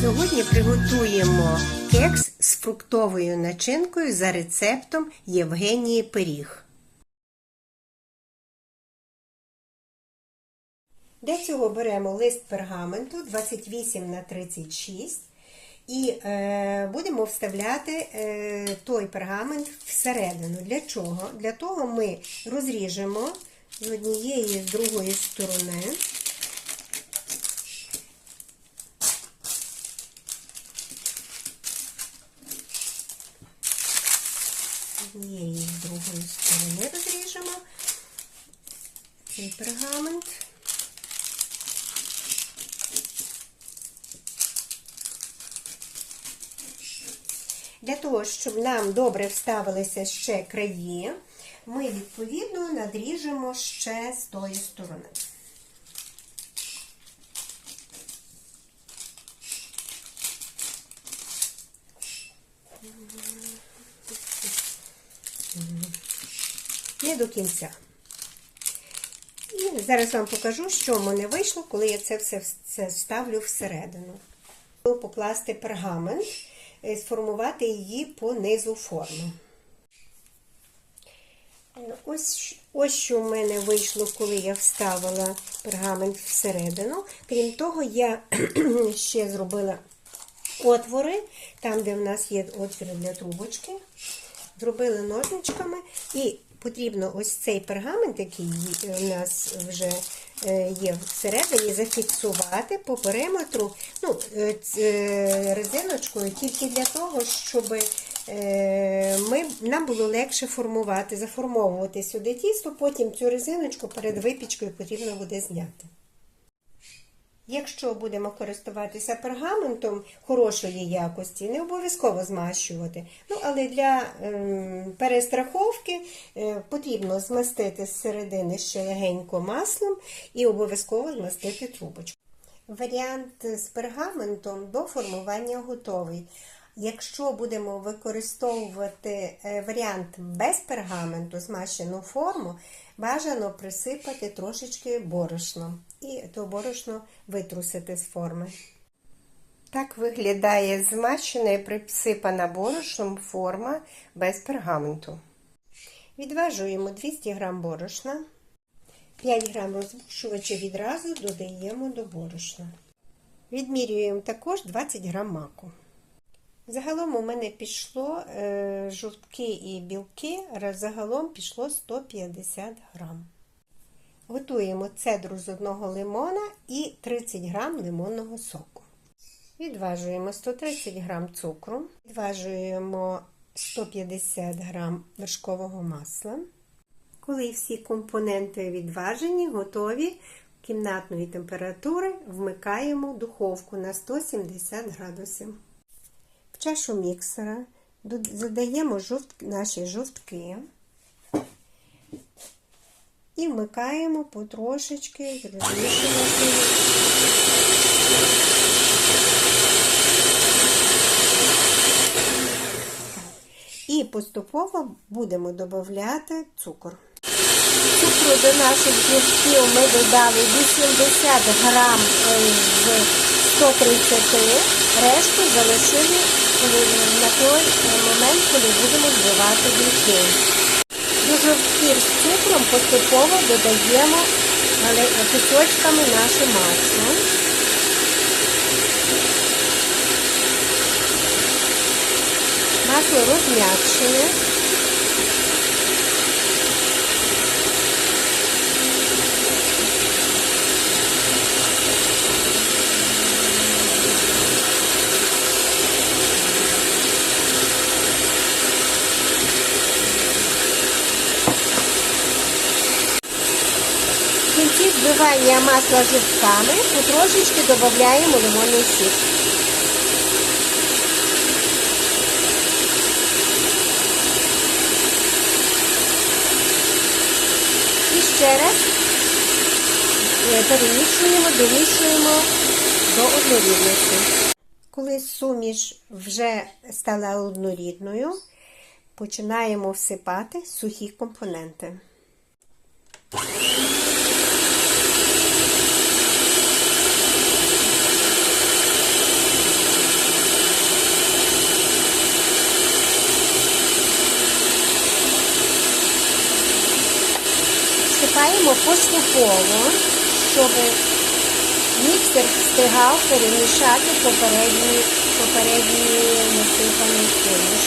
Сьогодні приготуємо кекс з фруктовою начинкою за рецептом Євгенії Пиріг. Для цього беремо лист пергаменту 28 на 36 і е, будемо вставляти е, той пергамент всередину. Для чого? Для того ми розріжемо з однієї і з другої сторони. З однієї і з другої сторони розріжемо цей пергамент. Для того, щоб нам добре вставилися ще краї, ми відповідно надріжемо ще з тої сторони. Не до кінця. Зараз вам покажу, що в мене вийшло, коли я це все це вставлю всередину. Покласти пергамент, сформувати її по низу форми. Ось, ось що в мене вийшло, коли я вставила пергамент всередину. Крім того, я ще зробила отвори, там, де в нас є отвіри для трубочки. Зробили ножничками і потрібно ось цей пергамент, який у нас вже є всередині, зафіксувати по периметру ну, резиночкою тільки для того, щоб ми, нам було легше формувати, заформовувати сюди тісто, потім цю резиночку перед випічкою потрібно буде зняти. Якщо будемо користуватися пергаментом хорошої якості, не обов'язково змащувати. Ну, але для е, перестраховки е, потрібно змастити з середини ще легенько маслом і обов'язково змастити трубочку. Варіант з пергаментом до формування готовий. Якщо будемо використовувати варіант без пергаменту, змащену форму, бажано присипати трошечки борошном і то борошно витрусити з форми. Так виглядає змащена і присипана борошном форма без пергаменту. Відважуємо 200 г борошна, 5 г розбушувача відразу додаємо до борошна. Відмірюємо також 20 г маку. Загалом у мене пішло е, жовтки і білки, загалом пішло 150 грам. Готуємо цедру з одного лимона і 30 грам лимонного соку. Відважуємо 130 грам цукру, відважуємо 150 грам вершкового масла. Коли всі компоненти відважені, готові кімнатної температури, вмикаємо духовку на 170 градусів. В чашу міксера додаємо жовтки, наші жовтки і вмикаємо потрошечки. І поступово будемо додати цукор. Цукру до наших білків ми додали 80 грам з 130, решту залишили на той момент, коли будемо збивати білки. До жовтків з цукром поступово додаємо кусочками наше масло. Масло розм'якшене. В кінці збивання масла жовтками потрошечки додаємо лимонний сік. І ще раз перемішуємо, домішуємо до однорідності. Коли суміш вже стала однорідною, починаємо всипати сухі компоненти. Перемішуємо поступово, щоб міксер встигав перемішати попередній попередній насипаний суміш.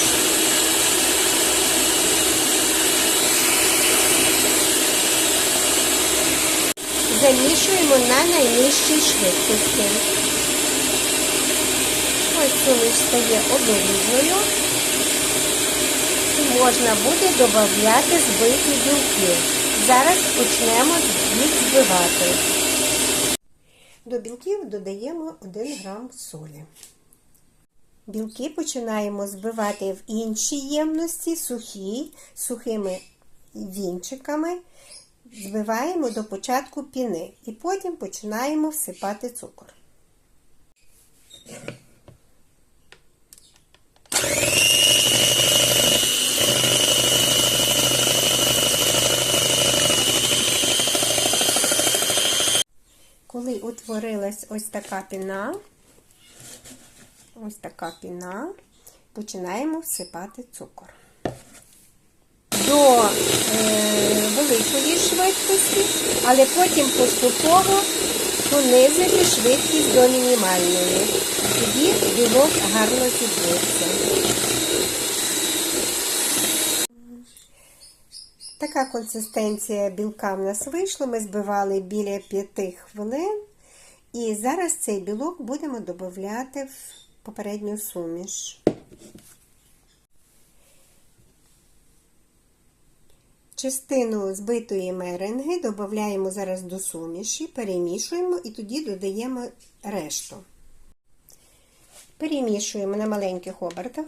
Замішуємо на найнижчій швидкості. Ось суміш стає однорідною. І можна буде додати збиті білки. Зараз почнемо їх збивати. До білків додаємо 1 грам солі. Білки починаємо збивати в іншій ємності, сухій, сухими вінчиками. Збиваємо до початку піни і потім починаємо всипати цукор. Коли утворилась ось така піна, ось така піна, починаємо всипати цукор. До е, великої швидкості, але потім поступово понизити швидкість до мінімальної. Тоді білок гарно зіб'ється. Така консистенція білка в нас вийшла. Ми збивали біля 5 хвилин. І зараз цей білок будемо додати в попередню суміш. Частину збитої меренги додаємо зараз до суміші, перемішуємо і тоді додаємо решту. Перемішуємо на маленьких обертах.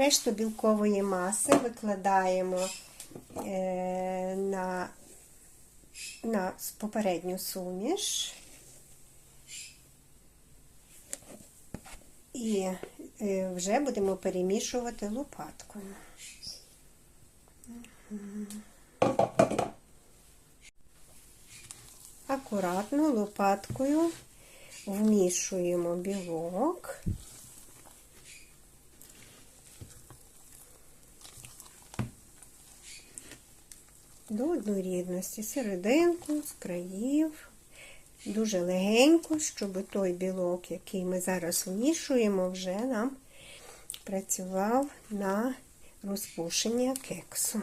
Решту білкової маси викладаємо е, на, на попередню суміш і е, вже будемо перемішувати лопаткою. Акуратно лопаткою вмішуємо білок. До однорідності, серединку, з країв, дуже легенько, щоб той білок, який ми зараз вмішуємо, вже нам працював на розпушення кексу.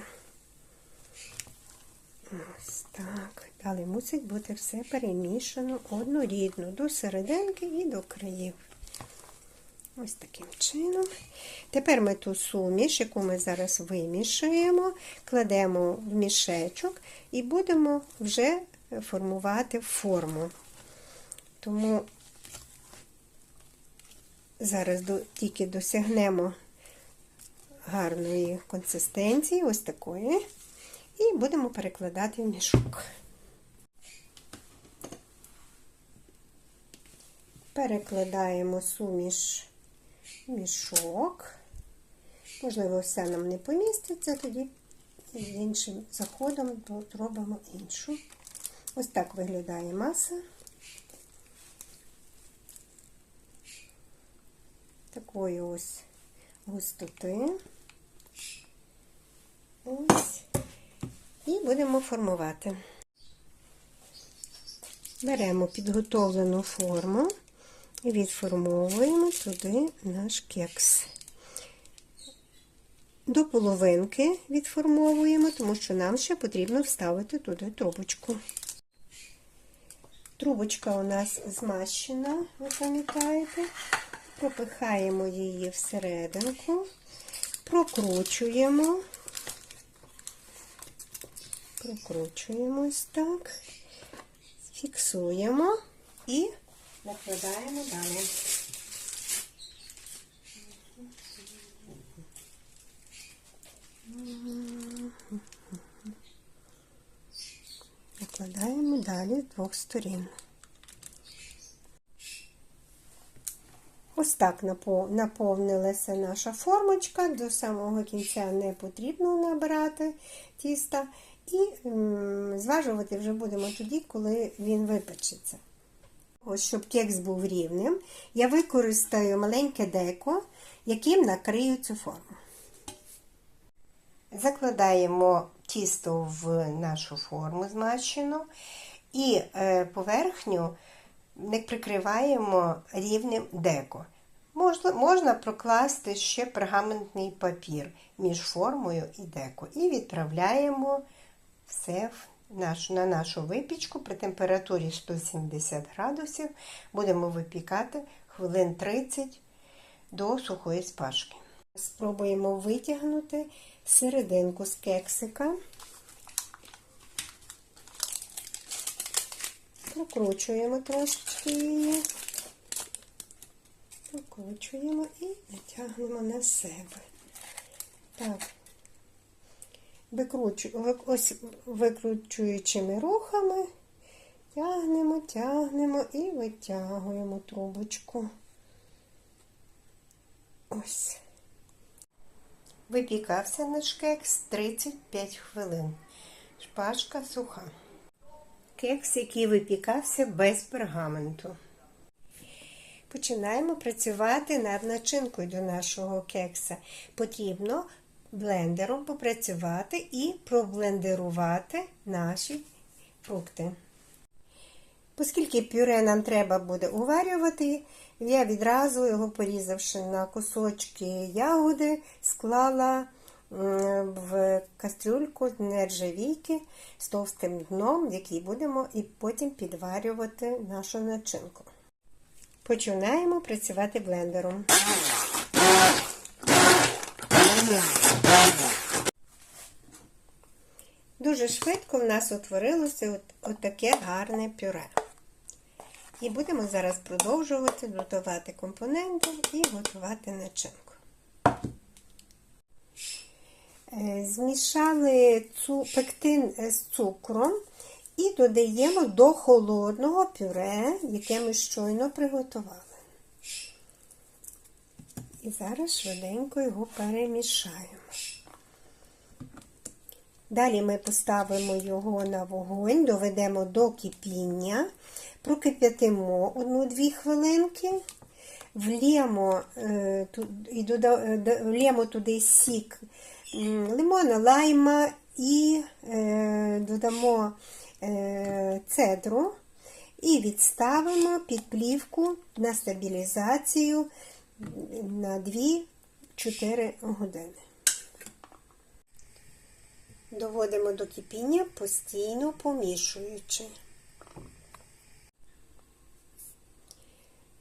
Ось так. Далі мусить бути все перемішано однорідно до серединки і до країв. Ось таким чином. Тепер ми ту суміш, яку ми зараз вимішуємо, кладемо в мішечок і будемо вже формувати форму. Тому зараз тільки досягнемо гарної консистенції, ось такої, і будемо перекладати в мішок. Перекладаємо суміш мішок. Можливо, все нам не поміститься, тоді з іншим заходом робимо іншу. Ось так виглядає маса. Такої ось густоти. Ось. І будемо формувати. Беремо підготовлену форму і відформовуємо туди наш кекс. До половинки відформовуємо, тому що нам ще потрібно вставити туди трубочку. Трубочка у нас змащена, ви пам'ятаєте, пропихаємо її всерединку, прокручуємо, прокручуємо ось так, фіксуємо. І накладаємо далі. Накладаємо далі з двох сторін. Ось так наповнилася наша формочка, до самого кінця не потрібно набирати тіста. І зважувати вже будемо тоді, коли він випечеться. Ось щоб кекс був рівним, я використаю маленьке деко, яким накрию цю форму. Закладаємо тісто в нашу форму змащену і е, поверхню не прикриваємо рівнем деко. Можна, можна прокласти ще пергаментний папір між формою і деко. І відправляємо все в на нашу випічку при температурі 170 градусів. Будемо випікати хвилин 30 до сухої спашки. Спробуємо витягнути серединку з кексика. Прокручуємо трошечки її, прокручуємо і натягнемо на себе. Так, ось викручуючими рухами тягнемо, тягнемо і витягуємо трубочку. Ось. Випікався наш кекс 35 хвилин. Шпажка суха. Кекс, який випікався без пергаменту. Починаємо працювати над начинкою до нашого кекса. Потрібно блендером попрацювати і проблендерувати наші фрукти. Оскільки пюре нам треба буде уварювати, я відразу його порізавши на кусочки ягоди, склала в кастрюльку нержавійки з товстим дном, в якій будемо і потім підварювати нашу начинку. Починаємо працювати блендером. Дуже швидко в нас утворилося от, от гарне пюре. І будемо зараз продовжувати додавати компоненти і готувати начинку. Е, Змішали пектин е, з цукром і додаємо до холодного пюре, яке ми щойно приготували. І зараз швиденько його перемішаємо. Далі ми поставимо його на вогонь, доведемо до кипіння, прокип'ятимо 1-2 хвилинки, влємо, е, і е, влємо туди сік лимона, лайма і е, додамо цедру. І відставимо під плівку на стабілізацію на 2-4 години. Доводимо до кипіння, постійно помішуючи.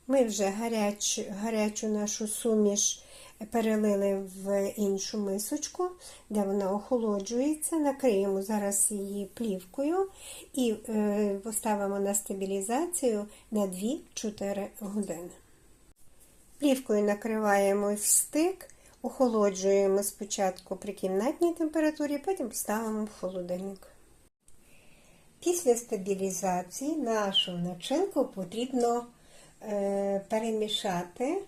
Ми вже гарячу, гарячу нашу суміш перелили в іншу мисочку, де вона охолоджується. Накриємо зараз її плівкою і е, поставимо на стабілізацію на 2-4 години. Плівкою накриваємо в стик, охолоджуємо спочатку при кімнатній температурі, потім ставимо в холодильник. Після стабілізації нашу начинку потрібно е, перемішати,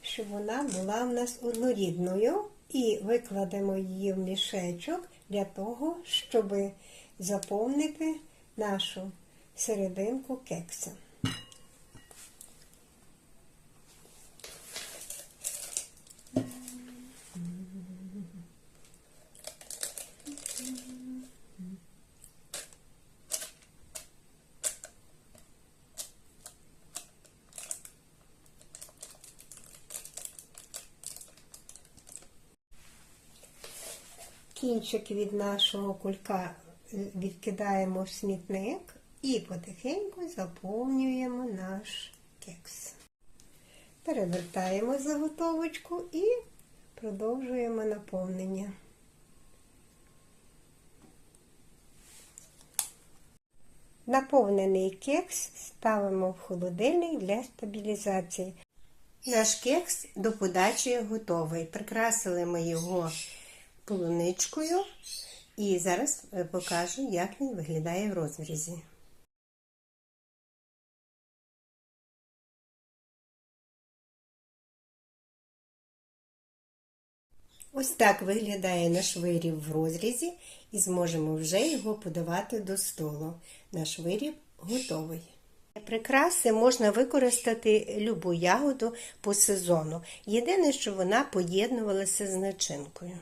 щоб вона була в нас однорідною, і викладемо її в мішечок для того, щоб заповнити нашу серединку кекса. Кінчик від нашого кулька е, відкидаємо в смітник і потихеньку заповнюємо наш кекс. Перевертаємо заготовочку і продовжуємо наповнення. Наповнений кекс ставимо в холодильник для стабілізації. Наш кекс до подачі готовий. Прикрасили ми його полуничкою. І зараз е, покажу, як він виглядає в розрізі. Ось так виглядає наш виріб в розрізі і зможемо вже його подавати до столу. Наш виріб готовий. прикраси можна використати любу ягоду по сезону. Єдине, що вона поєднувалася з начинкою.